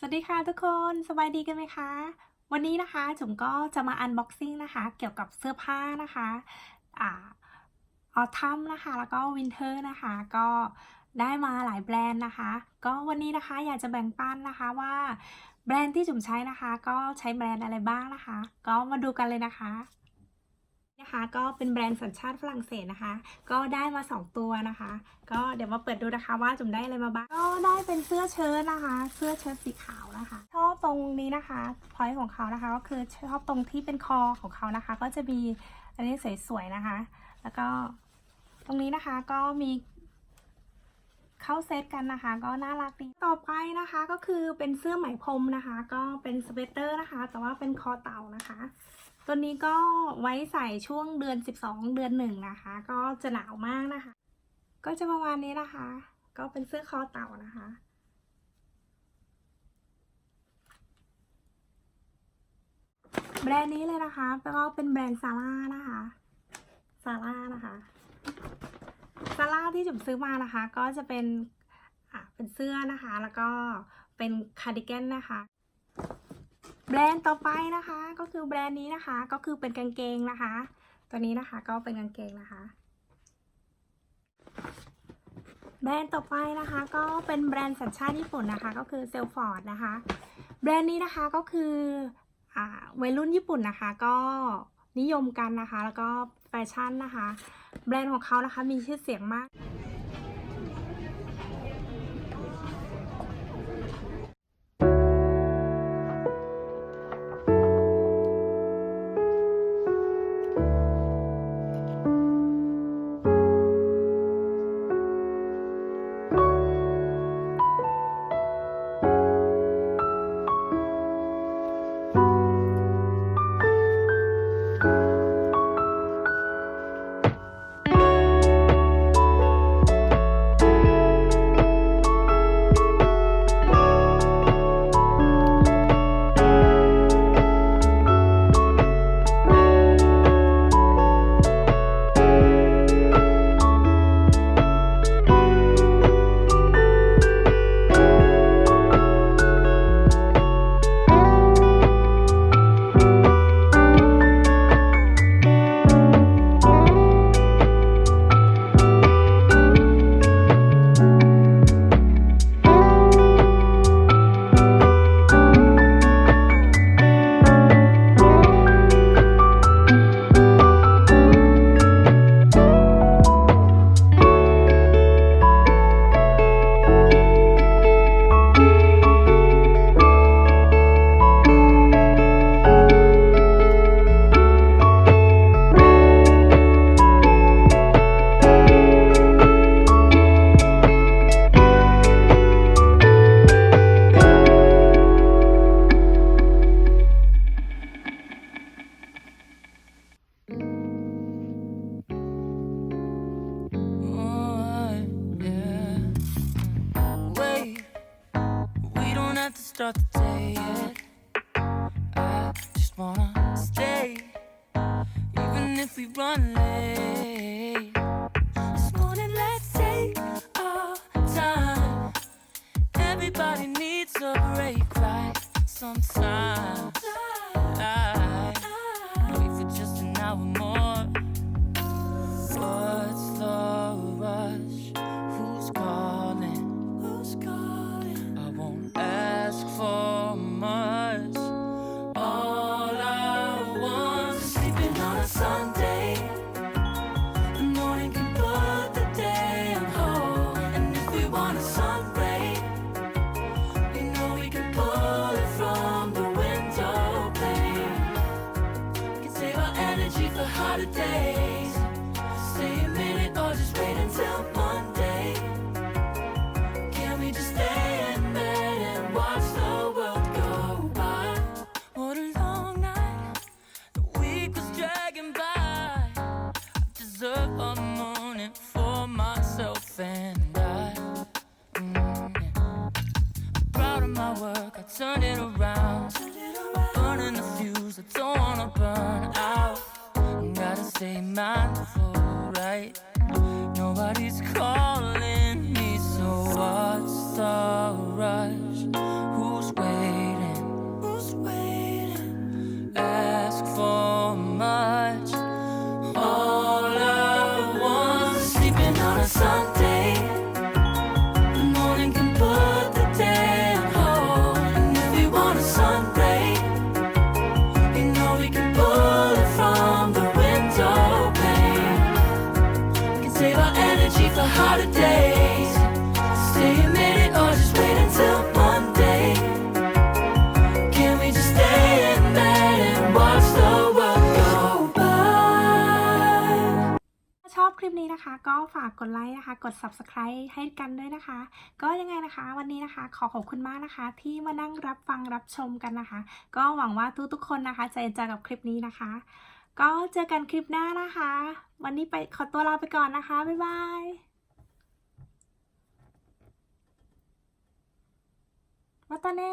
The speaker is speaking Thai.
สวัสดีค่ะทุกคนสบายดีกันไหมคะ วันนี้นะคะจุ๋มก็จะมาอันบ็อกซิ่งนะคะ เกี่ยวกับเสื้อผ้านะคะอ่าออทัมนะคะ แล้วก็วินเทอร์นะคะ ก็ได้มาหลายแบรนด์นะคะ ก็วันนี้นะคะอยากจะแบ่งปันนะคะว่าแบรนด์ที่จุ๋มใช้นะคะ ก็ใช้แบรนด์อะไรบ้างนะคะ ก็มาดูกันเลยนะคะ นะคะก็เป็นแบรนด์สัญชาติฝรั่งเศสนะคะ ก็ได้มา 2 ตัวนะคะ ก็เดี๋ยวมาเปิดดูนะคะว่าจุ๋มได้อะไรมาบ้างก็ได้เป็นเสื้อเชิ้ตนะคะ เสื้อเชิ้ตสีขาวนะคะชอบตรงนี้นะคะพอยต์ของเขานะคะก็คือชอบตรงที่เป็นคอของเขานะคะ ก็จะมีอันนี้สวยๆนะคะ แล้วก็ตรงนี้นะคะก็มีเข้าเซตกันนะคะ ก็น่ารักดีต่อไปนะคะก็คือเป็นเสื้อไหมพรมนะคะ ก็เป็นสเวตเตอร์นะคะ แต่ว่าเป็นคอเต่านะคะ ตัวนี้ก็ไว้ใส่ช่วงเดือน 12 เดือนหนึ่งนะคะ ก็จะหนาวมากนะคะ ก็จะประมาณนี้นะคะ ก็เป็นเสื้อคอเต่านะคะ แบรนด์นี้เลยนะคะแล้วก็เป็นแบรนด์ซาร่านะคะซาร่านะคะซาร่าที่จุ๋มซื้อมานะคะ ก็จะเป็นอะเป็นเสื้อนะคะ แล้วก็เป็นคาร์ดิแกนนะคะ แบรนด์ต่อไปนะคะก็คือแบรนด์นี้นะคะ ก็คือเป็นกางเกงนะคะ ตัวนี้นะคะก็เป็นกางเกงนะคะ แบรนด์ต่อไปนะคะก็เป็นแบรนด์สัญชาติญี่ปุ่นนะคะ ก็คือเซลฟอร์ดนะคะ แบรนด์นี้นะคะก็คืออ่าวัยรุ่นญี่ปุ่นนะคะ ก็นิยมกันนะคะ แล้วก็แฟชั่นนะคะ แบรนด์ของเขานะคะมีชื่อเสียงมาก start the day. I just wanna stay, even if we run late. Turned it around. I'm burning the fuse. I don't wanna burn out. Gotta stay mindful, right? Nobody's calling ก็ฝากกดไลค์นะคะ กด subscribe ให้กันด้วยนะคะ ก็ยังไงนะคะ วันนี้นะคะ ขอขอบคุณมากนะคะ ที่มานั่งรับฟังรับชมกันนะคะ ก็หวังว่าทุกๆคนนะคะ จะเอนจอยกับคลิปนี้นะคะ ก็เจอกันคลิปหน้านะคะ วันนี้ไปขอตัวลาไปก่อนนะคะ บ๊ายบายまたね